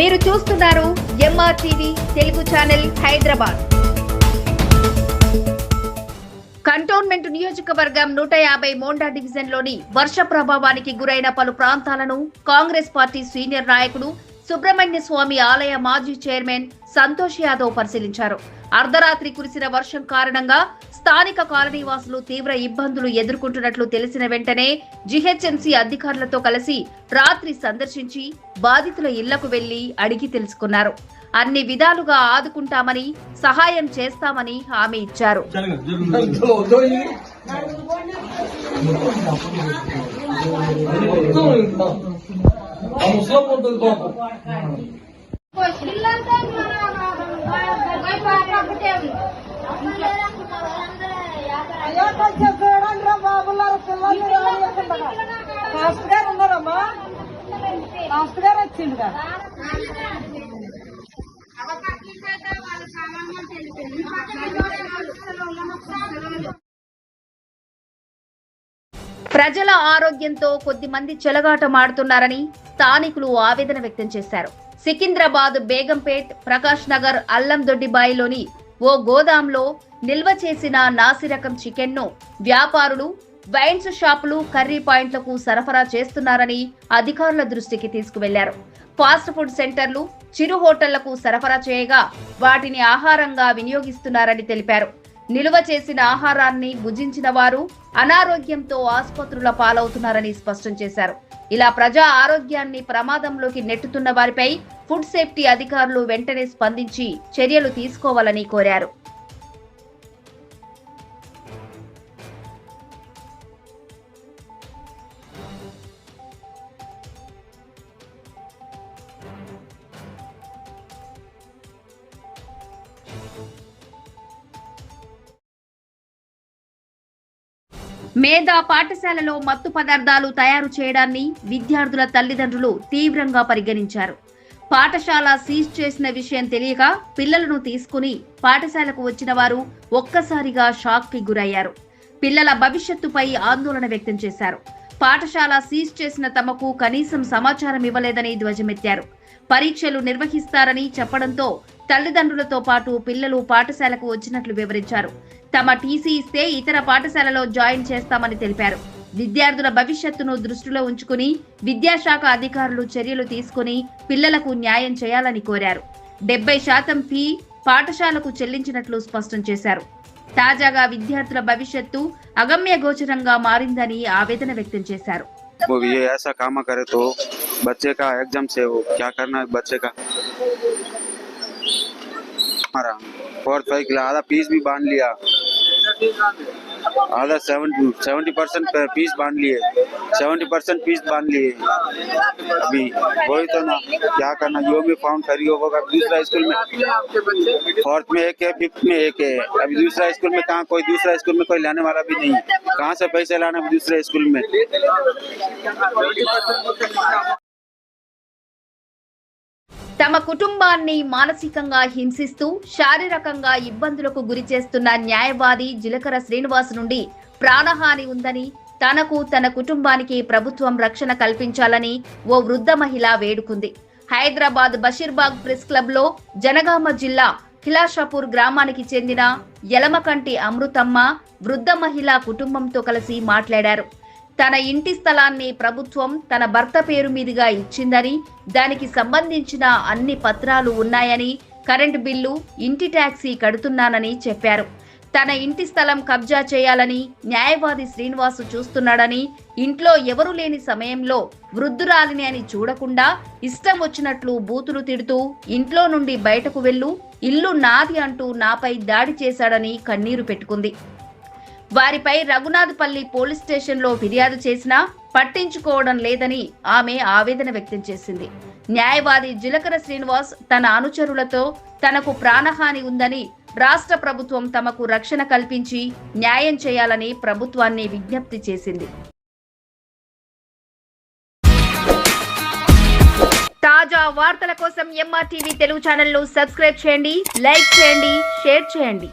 మీరు చూస్తున్నారు MR TV Telugu channel Hyderabad. Cantonment నియోజకవర్గం నూట యాభై మోండా డివిజన్లోని వర్ష ప్రభావానికి గురైన పలు ప్రాంతాలను కాంగ్రెస్ పార్టీ సీనియర్ నాయకుడు సుబ్రహ్మణ్య స్వామి ఆలయ మాజీ చైర్మన్ సంతోష్ యాదవ్ పరిశీలించారు. అర్ధరాత్రి కురిసిన వర్షం కారణంగా స్థానిక కాలనీవాసులు తీవ్ర ఇబ్బందులు ఎదుర్కొంటున్నట్లు తెలిసిన వెంటనే జీహెచ్ఎంసీ అధికారులతో కలిసి రాత్రి సందర్శించి బాధితుల ఇళ్ళకు వెళ్ళి అడిగి తెలుసుకున్నారు. అన్ని విధాలుగా ఆదుకుంటామని సహాయం చేస్తామని హామీ ఇచ్చారు. కొంచెం చూడండి రా పిల్లలు గారు ఉన్నారమ్మా గారు ప్రజల ఆరోగ్యంతో కొద్ది మంది చెలగాటమాడుతున్నారని స్థానికులు ఆవేదన వ్యక్తం చేశారు. సికింద్రాబాద్ బేగంపేట్ ప్రకాష్ నగర్ అల్లందొడ్డిబాయిలోని ఓ గోదాంలో నిల్వ చేసిన నాసిరకం చికెన్ను వ్యాపారులు వైన్స్ షాపులు కర్రీ పాయింట్లకు సరఫరా చేస్తున్నారని అధికారుల దృష్టికి తీసుకువెళ్ళారు. ఫాస్ట్ ఫుడ్ సెంటర్లు చిరు హోటళ్ళకు సరఫరా చేయగా వాటిని ఆహారంగా వినియోగిస్తున్నారని తెలిపారు. నిలువ చేసిన ఆహారాన్ని భుజించిన వారు అనారోగ్యంతో ఆసుపత్రుల పాలవుతున్నారని స్పష్టం చేశారు. ఇలా ప్రజా ఆరోగ్యాన్ని ప్రమాదంలోకి నెట్టుతున్న వారిపై ఫుడ్ సేఫ్టీ అధికారులు వెంటనే స్పందించి చర్యలు తీసుకోవాలని కోరారు. మేధా పాఠశాలలో మత్తు పదార్థాలు తయారు చేయడాన్ని విద్యార్థుల తల్లిదండ్రులు తీవ్రంగా పరిగణించారు. పాఠశాల సీజ్ చేసిన విషయం తెలియక పిల్లలను తీసుకుని పాఠశాలకు వచ్చిన వారు ఒక్కసారిగా షాక్కి గురయ్యారు. పిల్లల భవిష్యత్తుపై ఆందోళన వ్యక్తం చేశారు. పాఠశాల సీజ్ చేసిన తమకు కనీసం సమాచారం ఇవ్వలేదని ధ్వజమెత్తారు. పరీక్షలు నిర్వహిస్తారని చెప్పడంతో తల్లిదండ్రులతో పాటు పిల్లలు పాఠశాలకు వచ్చినట్లు వివరించారు. తమ టీసీ ఇస్తే ఇతర పాఠశాలలో జాయిన్ చేస్తామని తెలిపారు విద్యార్థుల భవిష్యత్తును దృష్టిలో ఉంచుకుని విద్యాశాఖ అధికారులు చర్యలు తీసుకుని పిల్లలకు న్యాయం చేయాలని కోరారు డెబ్బై శాతం ఫీ పాఠశాలకు చెల్లించినట్లు స్పష్టం చేశారు తాజాగా విద్యార్థుల భవిష్యత్తు అగమ్య గోచరంగా మారిందని ఆవేదన వ్యక్తం చేశారు वो ये ऐसा काम करे तो बच्चे का एग्जाम से वो क्या करना है बच्चे का हमारा फोर्थ फाइव क्लास आधा फीस भी बांध लिया आधा सेवेंटी परसेंट फ़ीस बाँध लिए। सेवेंटी परसेंट फ़ीस बाँध लिए। अभी, वही तो ना, क्या करना, जो भी फॉर्म करी होगा, दूसरा स्कूल में। फोर्थ में एक है फिफ्थ में एक है। अभी दूसरा स्कूल में कहाँ कोई, दूसरा स्कूल में कोई लाने वाला भी नहीं। कहाँ से पैसे लाना दूसरे स्कूल में? తమ కుటుంబాన్ని మానసికంగా హింసిస్తూ శారీరకంగా ఇబ్బందులకు గురి చేస్తున్న న్యాయవాది జిలకర శ్రీనివాస్ నుండి ప్రాణహాని ఉందని తనకు తన కుటుంబానికి ప్రభుత్వం రక్షణ కల్పించాలని ఓ వృద్ధ మహిళ వేడుకుంది. హైదరాబాద్ బషీర్బాగ్ ప్రెస్ క్లబ్లో జనగామ జిల్లా ఖిలాషాపూర్ గ్రామానికి చెందిన యలమకంటి అమృతమ్మ వృద్ధ మహిళ కుటుంబంతో కలిసి మాట్లాడారు. తన ఇంటి స్థలాన్ని ప్రభుత్వం తన భర్త పేరు మీదుగా ఇచ్చిందని దానికి సంబంధించిన అన్ని పత్రాలు ఉన్నాయని కరెంటు బిల్లు ఇంటి ట్యాక్సీ కడుతున్నానని చెప్పారు. తన ఇంటి స్థలం కబ్జా చేయాలని న్యాయవాది శ్రీనివాసు చూస్తున్నాడని ఇంట్లో ఎవరు లేని సమయంలో వృద్ధురాలిని అని చూడకుండా ఇష్టం వచ్చినట్లు బూతులు తిడుతూ ఇంట్లో నుండి బయటకు వెళ్ళు ఇల్లు నాది అంటూ నాపై దాడి చేశాడని కన్నీరు పెట్టుకుంది. వారిపై రఘునాథపల్లి పోలీస్ స్టేషన్లో ఫిర్యాదు చేసినా పట్టించుకోవడం లేదని ఆమె ఆవేదన వ్యక్తం చేసింది. న్యాయవాది జిలకర శ్రీనివాస్ తన అనుచరులతో తనకు ప్రాణహాని ఉందని రాష్ట్ర ప్రభుత్వం తమకు రక్షణ కల్పించి న్యాయం చేయాలని ప్రభుత్వాన్ని విజ్ఞప్తి చేసింది. తాజా వార్తల కోసం ఎంఆర్టీవీ తెలుగు ఛానల్ను సబ్స్క్రైబ్ చేయండి లైక్ చేయండి షేర్ చేయండి.